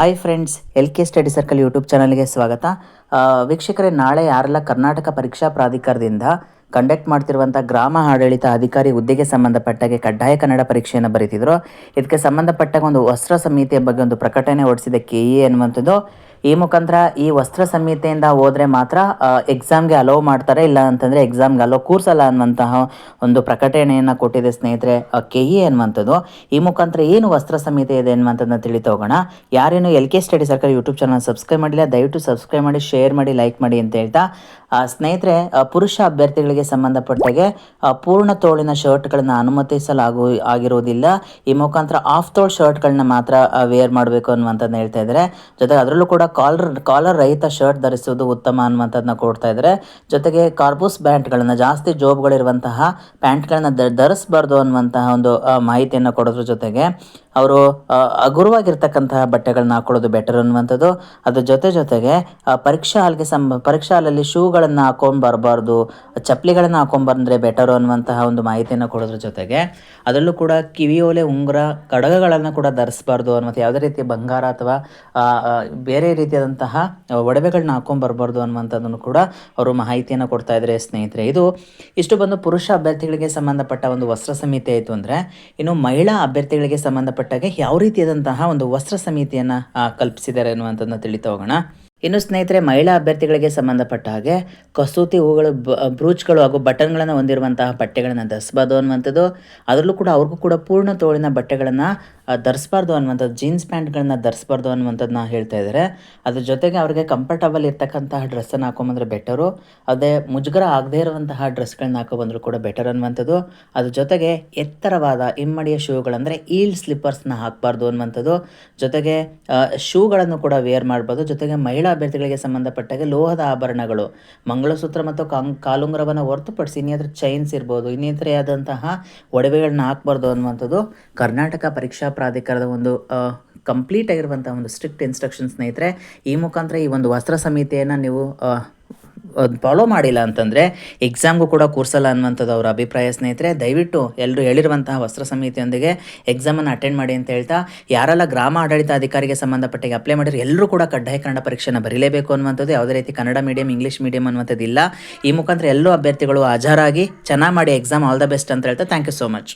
Hi friends L K study circle YouTube ಚಾನಲ್ಗೆ ಸ್ವಾಗತ. ವೀಕ್ಷಕರೇ, ನಾಳೆ ಯಾರೆಲ್ಲ ಕರ್ನಾಟಕ ಪರೀಕ್ಷಾ ಪ್ರಾಧಿಕಾರದಿಂದ ಕಂಡಕ್ಟ್ ಮಾಡ್ತಿರುವಂಥ ಗ್ರಾಮ ಆಡಳಿತ ಅಧಿಕಾರಿ ಹುದ್ದೆಗೆ ಸಂಬಂಧಪಟ್ಟಾಗೆ ಕಡ್ಡಾಯ ಕನ್ನಡ ಪರೀಕ್ಷೆಯನ್ನು ಬರೀತಿದ್ರು. ಇದಕ್ಕೆ ಸಂಬಂಧಪಟ್ಟಾಗ ಒಂದು ವಸ್ತ್ರ ಸಮಿತಿಯ ಬಗ್ಗೆ ಒಂದು ಪ್ರಕಟಣೆ ಹೊರಡಿಸಿದೆ ಕೆ ಎ ಅನ್ನುವಂಥದ್ದು. ಈ ಮುಖಾಂತರ ಈ ವಸ್ತ್ರ ಸಂಹಿತೆಯಿಂದ ಹೋದರೆ ಮಾತ್ರ ಎಕ್ಸಾಮ್ಗೆ ಅಲೋ ಮಾಡ್ತಾರೆ. ಇಲ್ಲ ಅಂತಂದರೆ ಎಕ್ಸಾಮ್ಗೆ ಅಲೋ ಕೂರ್ಸಲ್ಲ ಅನ್ನುವಂತಹ ಒಂದು ಪ್ರಕಟಣೆಯನ್ನು ಕೊಟ್ಟಿದೆ ಸ್ನೇಹಿತರೆ ಕೆ ಇ ಅನ್ನುವಂಥದ್ದು. ಈ ಮುಖಾಂತರ ಏನು ವಸ್ತ್ರ ಸಂಹಿತೆ ಇದೆ ಅನ್ನುವಂಥದ್ದನ್ನ ತಿಳಿತ ಹೋಗೋಣ ಯಾರೇನು ಎಲ್ ಕೆ ಸ್ಟಡಿ ಸರ್ಕಾರ ಯೂಟ್ಯೂಬ್ ಚಾನಲ್ ಸಬ್ಸ್ಕ್ರೈಬ್ ಮಾಡಿಲ್ಲ, ದಯವಿಟ್ಟು ಸಬ್ಸ್ಕ್ರೈಬ್ ಮಾಡಿ ಶೇರ್ ಮಾಡಿ ಲೈಕ್ ಮಾಡಿ ಅಂತ ಹೇಳ್ತಾ ಸ್ನೇಹಿತರೆ ಪುರುಷ ಅಭ್ಯರ್ಥಿಗಳಿಗೆ ಸಂಬಂಧಪಟ್ಟಾಗೆ ಪೂರ್ಣ ತೋಳಿನ ಶರ್ಟ್ಗಳನ್ನು ಅನುಮತಿಸಲಾಗು ಆಗಿರುವುದಿಲ್ಲ ಈ ಮುಖಾಂತರ ಆಫ್ ತೋಳ್ ಶರ್ಟ್ಗಳನ್ನ ಮಾತ್ರ ವೇರ್ ಮಾಡಬೇಕು ಅನ್ನುವಂಥದ್ದು ಹೇಳ್ತಾ ಇದ್ದಾರೆ. ಜೊತೆಗೆ ಅದರಲ್ಲೂ ಕೂಡ ಕಾಲರ್ ಕಾಲರ್ ರಹಿತ ಶರ್ಟ್ ಧರಿಸುವುದು ಉತ್ತಮ ಅನ್ನುವಂಥದ್ದನ್ನ ಕೊಡ್ತಾ ಇದ್ದಾರೆ. ಜೊತೆಗೆ ಕಾರ್ಬೂಸ್ ಪ್ಯಾಂಟ್ಗಳನ್ನು ಜಾಸ್ತಿ ಜೋಬ್ಗಳಿರುವಂತಹ ಪ್ಯಾಂಟ್ಗಳನ್ನ ಧರಿಸಬಾರ್ದು ಅನ್ನುವಂತಹ ಒಂದು ಮಾಹಿತಿಯನ್ನು ಕೊಡೋದ್ರ ಜೊತೆಗೆ ಅವರು ಹಗುರವಾಗಿರ್ತಕ್ಕಂತಹ ಬಟ್ಟೆಗಳನ್ನ ಹಾಕೊಳ್ಳೋದು ಬೆಟರ್ ಅನ್ನುವಂಥದ್ದು. ಅದ್ರ ಜೊತೆ ಜೊತೆಗೆ ಪರೀಕ್ಷಾ ಹಾಲ್ಗೆ ಸಂಬ, ಪರೀಕ್ಷಾ ಹಾಲಲ್ಲಿ ಶೂಗಳನ್ನು ಹಾಕೊಂಡು ಬರಬಾರ್ದು ಚಪ್ಪಲಿಗಳನ್ನು ಹಾಕೊಂಡ್ಬಂದ್ರೆ ಬೆಟರು ಅನ್ನುವಂತಹ ಒಂದು ಮಾಹಿತಿಯನ್ನು ಕೊಡೋದ್ರ ಜೊತೆಗೆ, ಅದರಲ್ಲೂ ಕೂಡ ಕಿವಿಯೋಲೆ ಉಂಗುರ, ಕಡಗಗಳನ್ನು ಕೂಡ ಧರಿಸಬಾರ್ದು ಅನ್ನುವಂಥ ಯಾವುದೇ ರೀತಿಯ ಬಂಗಾರ ಅಥವಾ ಬೇರೆ ರೀತಿಯಾದಂತಹ ಒಡವೆಗಳನ್ನ ಹಾಕೊಂಡ್ ಬರಬಾರ್ದು ಅನ್ನುವಂಥದ್ದನ್ನು ಕೂಡ ಅವರು ಮಾಹಿತಿಯನ್ನು ಕೊಡ್ತಾ ಇದ್ದಾರೆ ಸ್ನೇಹಿತರೆ. ಇದು ಇಷ್ಟು ಬಂದು ಪುರುಷ ಅಭ್ಯರ್ಥಿಗಳಿಗೆ ಸಂಬಂಧಪಟ್ಟ ಒಂದು ವಸ್ತ್ರ ಸಮಿತಿ ಆಯಿತು ಅಂದರೆ, ಇನ್ನು ಮಹಿಳಾ ಅಭ್ಯರ್ಥಿಗಳಿಗೆ ಸಂಬಂಧಪಟ್ಟಾಗೆ ಯಾವ ರೀತಿಯಾದಂತಹ ಒಂದು ವಸ್ತ್ರ ಸಮಿತಿಯನ್ನು ಕಲ್ಪಿಸಿದ್ದಾರೆ ಅನ್ನುವಂಥದ್ದನ್ನ ತಿಳಿತಾ ಹೋಗೋಣ. ಇನ್ನು ಸ್ನೇಹಿತರೆ, ಮಹಿಳಾ ಅಭ್ಯರ್ಥಿಗಳಿಗೆ ಸಂಬಂಧಪಟ್ಟ ಹಾಗೆ ಕಸೂತಿ ಹೂಗಳು ಬ್ರೂಚ್ಗಳು ಹಾಗೂ ಬಟನ್ಗಳನ್ನು ಹೊಂದಿರುವಂತಹ ಬಟ್ಟೆಗಳನ್ನು ಧರಿಸಬಾರ್ದು ಅನ್ನುವಂಥದ್ದು. ಅದರಲ್ಲೂ ಕೂಡ ಅವ್ರಿಗೂ ಕೂಡ ಪೂರ್ಣ ತೋಳಿನ ಬಟ್ಟೆಗಳನ್ನು ಧರಿಸಬಾರ್ದು ಅನ್ನುವಂಥದ್ದು, ಜೀನ್ಸ್ ಪ್ಯಾಂಟ್ಗಳನ್ನ ಧರಿಸಬಾರ್ದು ಅನ್ನುವಂಥದ್ದನ್ನ ಹೇಳ್ತಾ ಇದ್ದಾರೆ. ಅದ್ರ ಜೊತೆಗೆ ಅವ್ರಿಗೆ ಕಂಫರ್ಟಬಲ್ ಇರ್ತಕ್ಕಂತಹ ಡ್ರೆಸ್ಸನ್ನು ಹಾಕೊಂಬಂದ್ರೆ ಬೆಟರು ಅದೇ ಮುಜುಗರ ಆಗದೇ ಇರುವಂತಹ ಡ್ರೆಸ್ಗಳನ್ನ ಹಾಕೊಬಂದ್ರು ಕೂಡ ಬೆಟರ್ ಅನ್ನುವಂಥದ್ದು. ಅದ್ರ ಜೊತೆಗೆ ಎತ್ತರವಾದ ಇಮ್ಮಡಿಯ ಶೂಗಳಂದರೆ ಈಲ್ಡ್ ಸ್ಲಿಪ್ಪರ್ಸ್ನ ಹಾಕಬಾರ್ದು ಅನ್ನುವಂಥದ್ದು. ಜೊತೆಗೆ ಶೂಗಳನ್ನು ಕೂಡ ವೇರ್ ಮಾಡ್ಬೋದು ಜೊತೆಗೆ ಮಹಿಳಾ ಅಭ್ಯರ್ಥಿಗಳಿಗೆ ಸಂಬಂಧಪಟ್ಟಾಗೆ ಲೋಹದ ಆಭರಣಗಳು. ಮಂಗಳಸೂತ್ರ ಮತ್ತು ಕಾಂಗ್ ಕಾಲುಂಗರವನ್ನು ಹೊರತುಪಡಿಸಿ ಇನ್ನಿತರ ಚೈನ್ಸ್ ಇರ್ಬೋದು ಇನ್ನಿತರೆಯಾದಂತಹ ಒಡವೆಗಳನ್ನ ಹಾಕ್ಬಾರ್ದು ಅನ್ನುವಂಥದ್ದು. ಕರ್ನಾಟಕ ಪರೀಕ್ಷಾ ಪ್ರಾಧಿಕಾರದ ಒಂದು ಕಂಪ್ಲೀಟ್ ಆಗಿರುವಂಥ ಒಂದು ಸ್ಟ್ರಿಕ್ಟ್ ಇನ್ಸ್ಟ್ರಕ್ಷನ್ ಸ್ನೇಹಿತರೆ, ಈ ಮುಖಾಂತರ ಈ ಒಂದು ವಸ್ತ್ರ ಸಮಿತಿಯನ್ನು ನೀವು ಫಾಲೋ ಮಾಡಿಲ್ಲ ಅಂತಂದರೆ ಎಕ್ಸಾಮ್ಗೂ ಕೂಡ ಕೂರ್ಸಲ್ಲ ಅನ್ನುವಂಥದ್ದು ಅವರ ಅಭಿಪ್ರಾಯ ಸ್ನೇಹಿತರೆ. ದಯವಿಟ್ಟು ಎಲ್ಲರೂ ಹೇಳಿರುವಂತಹ ವಸ್ತ್ರ ಸಮಿತಿಯೊಂದಿಗೆ ಎಕ್ಸಾಮನ್ನು ಅಟೆಂಡ್ ಮಾಡಿ ಅಂತ ಹೇಳ್ತಾ, ಯಾರೆಲ್ಲ ಗ್ರಾಮ ಆಡಳಿತ ಅಧಿಕಾರಿಗೆ ಸಂಬಂಧಪಟ್ಟಿಗೆ ಅಪ್ಲೈ ಮಾಡಿದ್ರೆ ಎಲ್ಲರೂ ಕೂಡ ಕಡ್ಡಾಯ ಕನ್ನಡ ಪರೀಕ್ಷೆನ ಬರೀಲೇಬೇಕು ಅನ್ನುವಂಥದ್ದು ಯಾವುದೇ ರೀತಿ ಕನ್ನಡ ಮೀಡಿಯಂ ಇಂಗ್ಲೀಷ್ ಮೀಡಿಯಂ ಅನ್ನುವಂಥದ್ದು ಇಲ್ಲ. ಈ ಮುಖಾಂತರ ಎಲ್ಲರೂ ಅಭ್ಯರ್ಥಿಗಳು ಹಾಜರಾಗಿ ಚೆನ್ನಾಗಿ ಮಾಡಿ ಎಕ್ಸಾಮ್ ಆಲ್ ದ ಬೆಸ್ಟ್ ಅಂತ ಹೇಳ್ತಾ ಥ್ಯಾಂಕ್ ಯು ಸೋ ಮಚ್